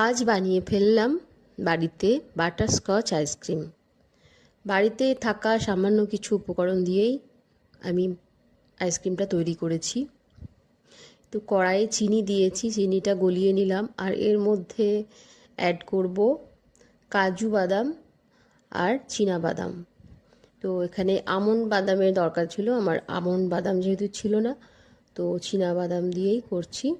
আজ বানিয়ে ফেললাম বাড়িতে বাটারস্কচ আইসক্রিম। বাড়িতে থাকা সামান্য কিছু উপকরণ দিয়েই আমি আইসক্রিমটা তৈরি করেছি। তো কড়াইয়ে চিনি দিয়েছি, চিনিটা গলিয়ে নিলাম আর এর মধ্যে অ্যাড করব কাজু বাদাম আর চীনা বাদাম। তো এখানে আমন বাদামের দরকার ছিল, আমার আমন বাদাম যেহেতু ছিল না, তো চীনা বাদাম দিয়েই করছি।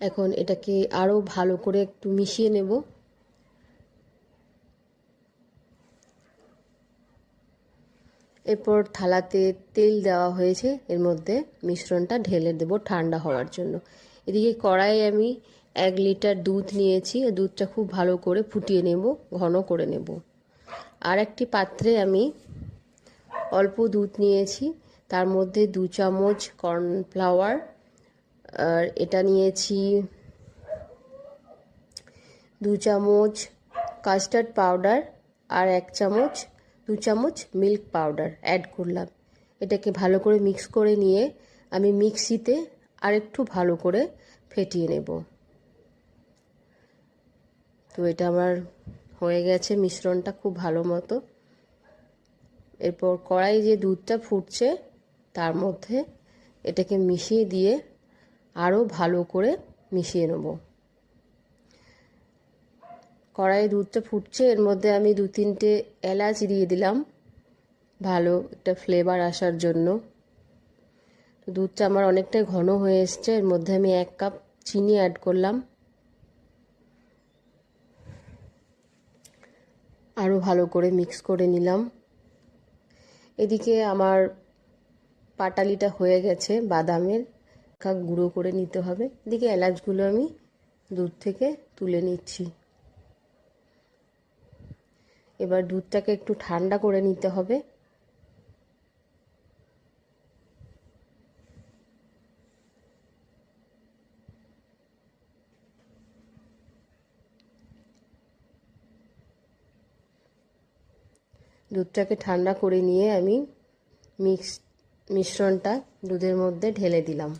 এখন এটাকে আরও ভালো করে একটু মিশিয়ে নেব। এরপর থালাতে তেল দেওয়া হয়েছে, এর মধ্যে মিশ্রণটা ঢেলে দেব ঠান্ডা হওয়ার জন্য। এদিকে কড়াইয়ে আমি এক লিটার দুধ নিয়েছি দুধটা খুব ভালো করে ফুটিয়ে নেব, ঘন করে নেব। আর একটি পাত্রে আমি অল্প দুধ নিয়েছি, তার মধ্যে দু চামচ কর্নফ্লাওয়ার আর এটা নিয়েছি দু চামচ কাস্টার্ড পাউডার আর এক চামচ, দু চামচ মিল্ক পাউডার অ্যাড করলাম। এটাকে ভালো করে মিক্স করে নিয়ে আমি মিক্সিতে আরেকটু ভালো করে ফেটিয়ে নেব। তো এটা আমার হয়ে গেছে মিশ্রণটা খুব ভালো মতো। এরপর কড়াই যে দুধটা ফুটছে, তার মধ্যে এটাকে মিশিয়ে দিয়ে আরও ভালো করে মিশিয়ে নেব। কড়াইয়ে দুধটা ফুটছে, এর মধ্যে আমি দু তিনটে এলাচ দিয়ে দিলাম, ভালো একটা ফ্লেভার আসার জন্য। দুধটা আমার অনেকটাই ঘন হয়ে এসছে, এর মধ্যে আমি এক কাপ চিনি অ্যাড করলাম। আরও ভালো করে মিক্স করে নিলাম। এদিকে আমার পাটালিটা হয়ে গেছে বাদামের। গুঁড়ো করে নিতে হবে। এদিকে এলাচগুলো আমি দুধ থেকে তুলে নিচ্ছি। এবার দুধটাকে একটু ঠান্ডা করে নিতে হবে। দুধটাকে ঠান্ডা করে নিয়ে আমি মিক্স, মিশ্রণটা দুধের মধ্যে ঢেলে দিলাম।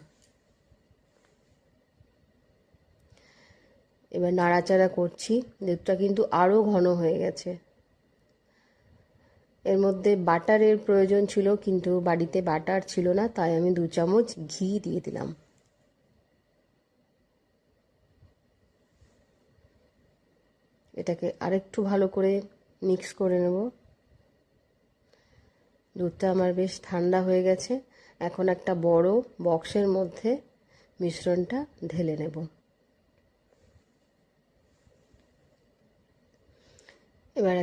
এবার নাড়াচাড়া করছি। দুধটা কিন্তু আরও ঘন হয়ে গেছে। এর মধ্যে বাটারের প্রয়োজন ছিল, কিন্তু বাড়িতে বাটার ছিল না, তাই আমি দু চামচ ঘি দিয়ে দিলাম। এটাকে আরেকটু ভালো করে মিক্স করে নেব। দুধটা আমার বেশ ঠান্ডা হয়ে গেছে। এখন একটা বড় বক্সের মধ্যে মিশ্রণটা ঢেলে নেব। এবার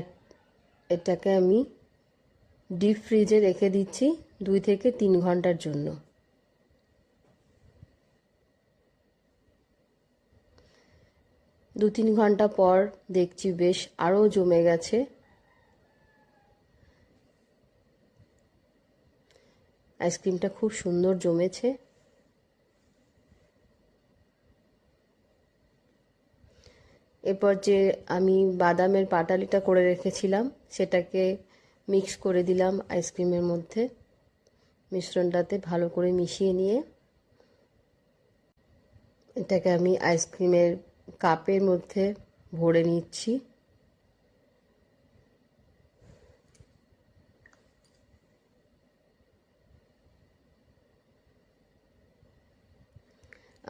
এটাকে আমি ডিপ ফ্রিজে রেখে দিচ্ছি দুই থেকে তিন ঘণ্টার জন্য। দু তিন ঘণ্টা পর দেখছি বেশ আরও জমে গেছে। আইসক্রিমটা খুব সুন্দর জমেছে। এরপর যে আমি বাদামের পাটালিটা করে রেখেছিলাম, সেটাকে মিক্স করে দিলাম আইসক্রিমের মধ্যে। মিশ্রণটাতে ভালো করে মিশিয়ে নিয়ে এটাকে আমি আইসক্রিমের কাপের মধ্যে ভরে নিচ্ছি।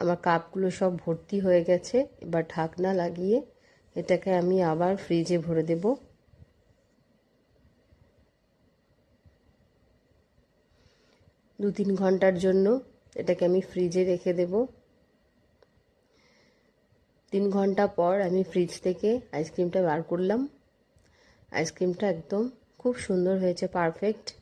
আমার কাপগুলো সব ভর্তি হয়ে গেছে, এবার ঢাকনা লাগিয়ে এটাকে আমি আবার ফ্রিজে ভরে দেব। দু তিন ঘণ্টার জন্য এটাকে আমি ফ্রিজে রেখে দেব। তিন ঘণ্টা পর আমি ফ্রিজ থেকে আইসক্রিমটা বার করলাম। আইসক্রিমটা একদম খুব সুন্দর হয়েছে পারফেক্ট